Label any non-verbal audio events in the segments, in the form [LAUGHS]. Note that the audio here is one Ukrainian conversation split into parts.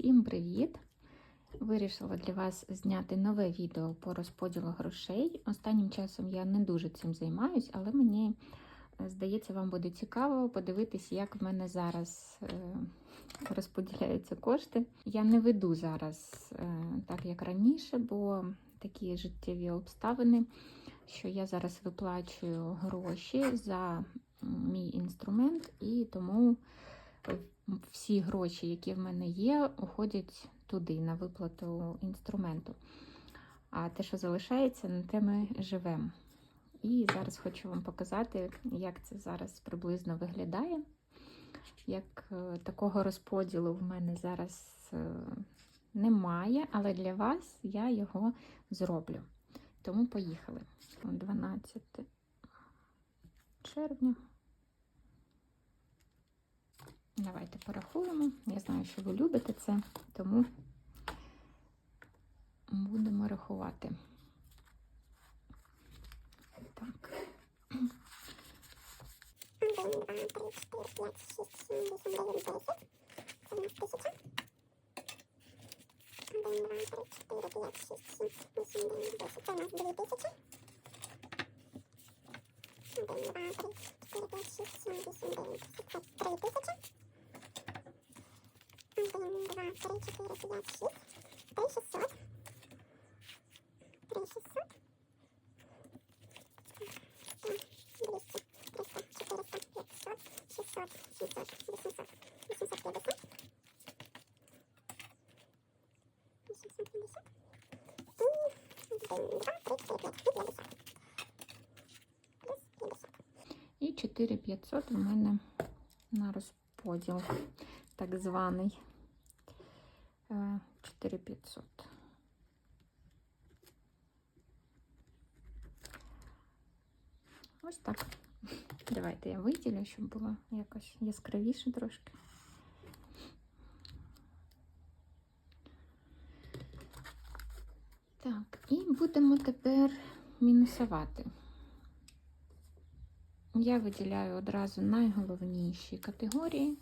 Всім привіт! Вирішила для вас зняти нове відео по розподілу грошей. Останнім часом я не дуже цим займаюсь, але мені е, здається, вам буде цікаво подивитись, як в мене зараз е, розподіляються кошти. Я не веду зараз е, так, як раніше, бо такі життєві обставини, що я зараз виплачую гроші за мій інструмент, і тому всі гроші, які в мене є, уходять туди, на виплату інструменту. А те, що залишається, на те ми живемо. І зараз хочу вам показати, як це зараз приблизно виглядає. Як е, такого розподілу в мене зараз е, немає, але для вас я його зроблю. Тому поїхали. 12 червня. Давайте порахуємо. Я знаю, що ви любите це, тому будемо рахувати. Так. Один, два, три, чотири, п'ять, шість, сім, вісім, дев'ять, десять. Це у нас тисяча. Один, два, три, чотири, п'ять, шість, сім, вісім, дев'ять, десять. Це у нас дві тисячі. Один, два, три, чотири, п'ять, шість, сім, вісім, дев'ять, десять. Це три тисячі. Один, два, три, чотири, п'ять, шість. Три шістсот. Три шістсот. Двісті, триста, чотириста, п'ятсот, шістсот, сімсот, вісімсот, вісімсот п'ятдесят. Вісімсот п'ятдесят. І один, два, три, чотири, п'ять, і п'ятдесят. Плюс п'ятдесят. І 4500 у мене на розподіл, так званий. Е, 4500. Ось так. Давайте я виділю, щоб було якось яскравіше трошки. Так, і будемо тепер мінусувати. Я виділяю одразу найголовніші категорії.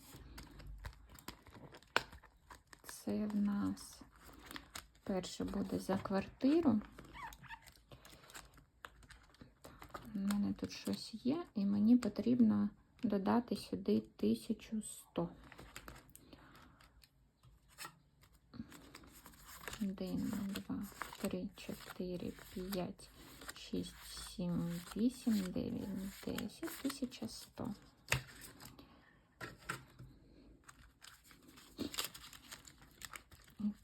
Це в нас перше буде за квартиру. Так, у мене тут щось є, і мені потрібно додати сюди 1100. Один, два, три, чотири, п'ять, шість, сім, вісім, дев'ять, десять, тисяча сто.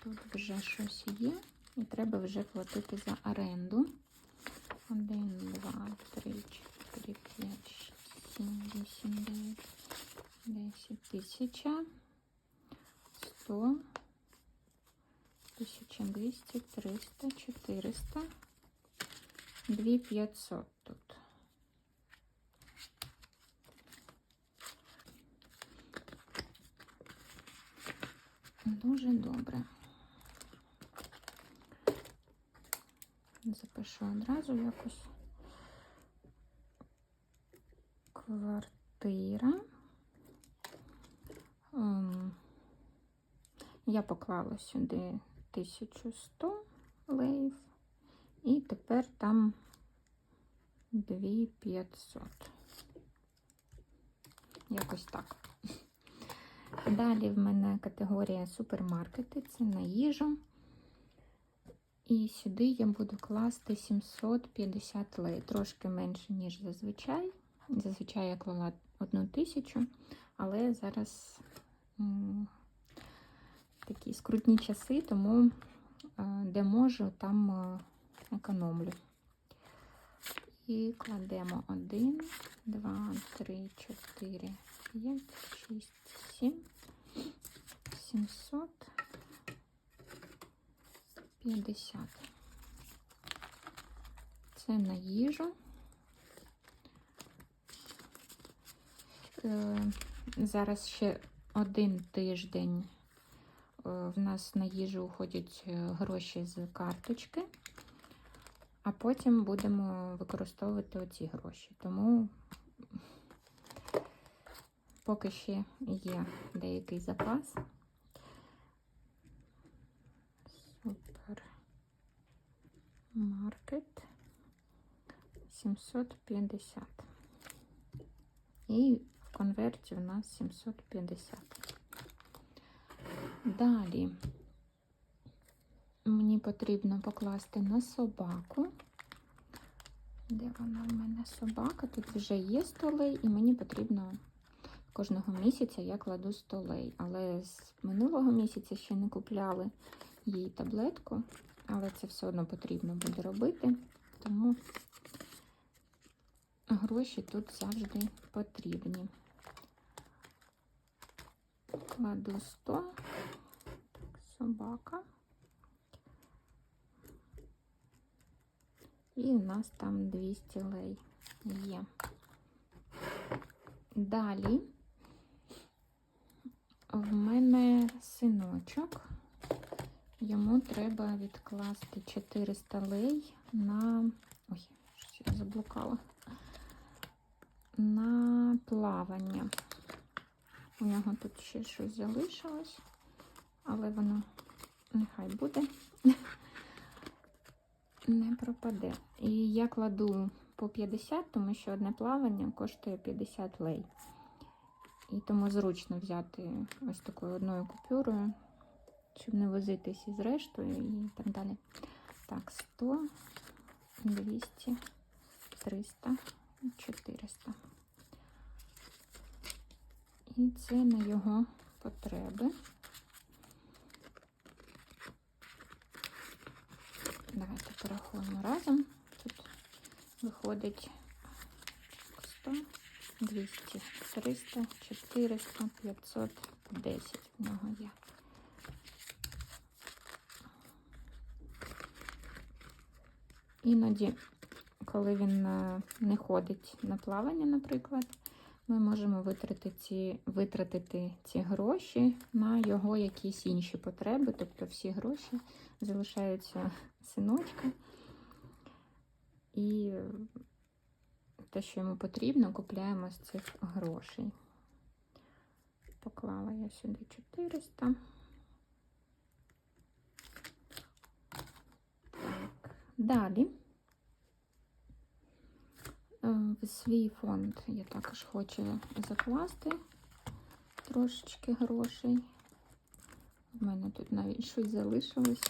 тут вже щось є, і треба вже платити за оренду. Один, два, три, чотири, п'ять, шість, сім, вісім, дев'ять, десять, тисяча, сто. 1200, 300, 400, 2500 тут. Дуже добре. Запишу одразу якось. Квартира. Ем, Я поклала сюди 1100 леїв. І тепер там 2500. Якось так. Далі в мене категорія супермаркети, це на їжу. І сюди я буду класти 750 лей, трошки менше, ніж зазвичай. Зазвичай я клала 1000, але зараз такі скрутні часи, тому е, де можу, там е, економлю. І кладемо 1, 2, 3, 4, 5, 6, 7, 750. Це на їжу. Е, Зараз ще один тиждень е, в нас на їжу уходять е, гроші з карточки, а потім будемо використовувати оці гроші. Тому поки ще є деякий запас. Супермаркет 750. І в конверті у нас 750. Далі мені потрібно покласти на собаку. Де вона в мене собака? Тут вже є столей, і мені потрібно кожного місяця я кладу столей. Але з минулого місяця ще не купляли їй таблетку, але це все одно потрібно буде робити, тому гроші тут завжди потрібні. Кладу 100, собака. І у нас там 200 лей є. Далі в мене синочок. Йому треба відкласти 400 лей на. Ой, щось я заблукала. На плавання. У нього тут ще щось залишилось, але воно нехай буде, [LAUGHS] не пропаде. І я кладу по 50, тому що одне плавання коштує 50 лей. І тому зручно взяти ось такою одною купюрою, щоб не возитись із рештою і так далі. Так, 100, 200, 300, 400. І це на його потреби. Давайте порахуємо разом. Тут виходить 100, 200, 300, 400, 510 в нього є. Іноді, коли він е, не ходить на плавання, наприклад, ми можемо витратити ці, витратити ці гроші на його якісь інші потреби, тобто всі гроші залишаються синочка. І те, що йому потрібно, купляємо з цих грошей. Поклала я сюди 400. Далі е, в свій фонд я також хочу закласти трошечки грошей. У мене тут навіть щось залишилось.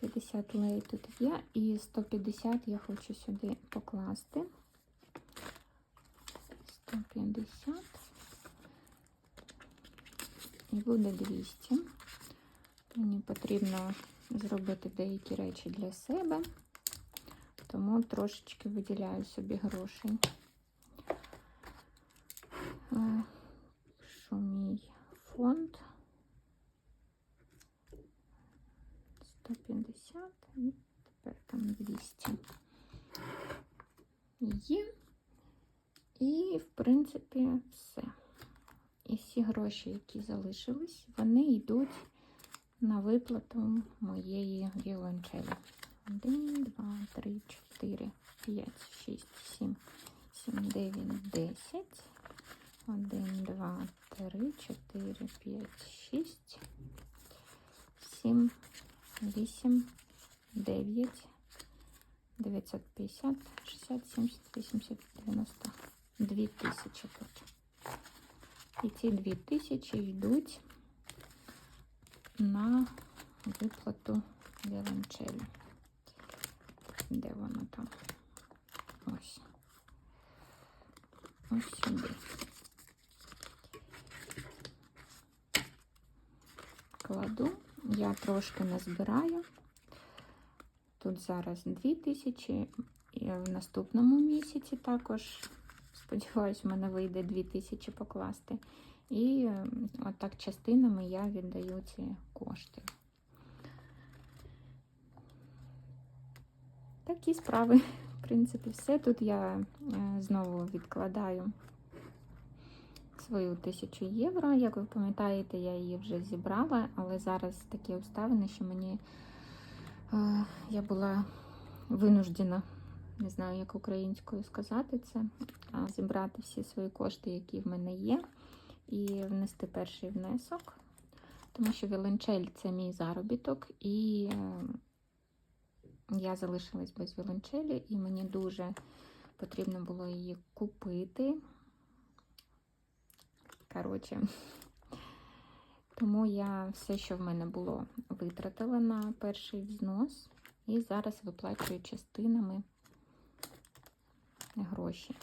50 лей тут є, і 150 я хочу сюди покласти. 150 і буде 200. Мені потрібно зробити деякі речі для себе, тому трошечки виділяю собі грошей. Е, Що мій фонд? 150 і тепер там 200 є. І, в принципі, все. І всі гроші, які залишились, вони йдуть на виплату моєї віолончелі. 1, 2, 3, 4, 5, 6, 7, 7, 9, 10. 1, 2, 3, 4, 5, 6, 7, 8, 9, 950, 60, 70, 80, 90, 2000 тут. І ці 2000 йдуть на виплату віолончелі. Де воно там? Ось. Ось сюди. Кладу. Я трошки назбираю. Тут зараз 2000, і в наступному місяці також, сподіваюсь, в мене вийде 2000 покласти. І отак частинами я віддаю ці кошти. Такі справи, в принципі, все. Тут я е, знову відкладаю свою тисячу євро. Як ви пам'ятаєте, я її вже зібрала, але зараз такі обставини, що мені е, я була винуждена, не знаю, як українською сказати це, а зібрати всі свої кошти, які в мене є, і внести перший внесок. тому що віолончель це мій заробіток, і е, я залишилась без віолончелі, і мені дуже потрібно було її купити. Коротше, тому я все, що в мене було, витратила на перший взнос, і зараз виплачую частинами гроші.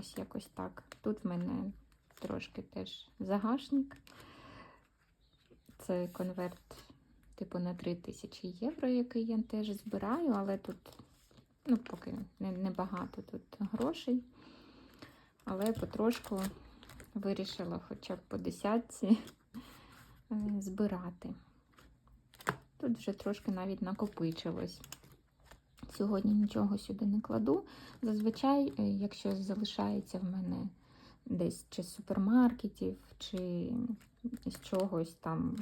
Ось якось так. Тут в мене трошки теж загашник. Це конверт, типу, на 3000 євро, який я теж збираю, але тут, ну, поки не- небагато тут грошей. Але потрошку вирішила хоча б по десятці е, збирати. Тут вже трошки навіть накопичилось. Сьогодні нічого сюди не кладу. Зазвичай, е, якщо залишається в мене десь чи з супермаркетів, чи з чогось там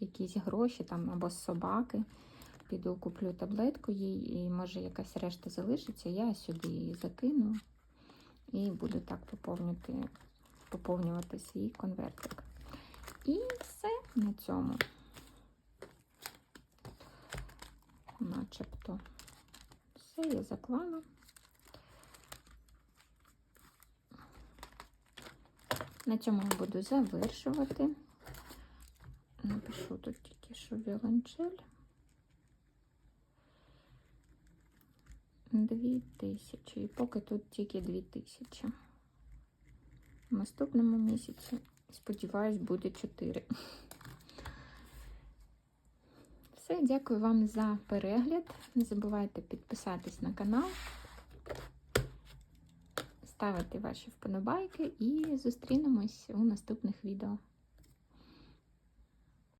якісь гроші там або з собаки, піду куплю таблетку їй, і може якась решта залишиться, я сюди її закину і буду так поповнювати, поповнювати свій конвертик. І все на цьому. Начебто все я заклала. На цьому буду завершувати. Напишу тут тільки, що віолончель. Дві тисячі. І поки тут тільки дві тисячі. В наступному місяці, сподіваюсь, буде чотири. Все, дякую вам за перегляд. Не забувайте підписатись на канал, ставити ваші вподобайки і зустрінемось у наступних відео.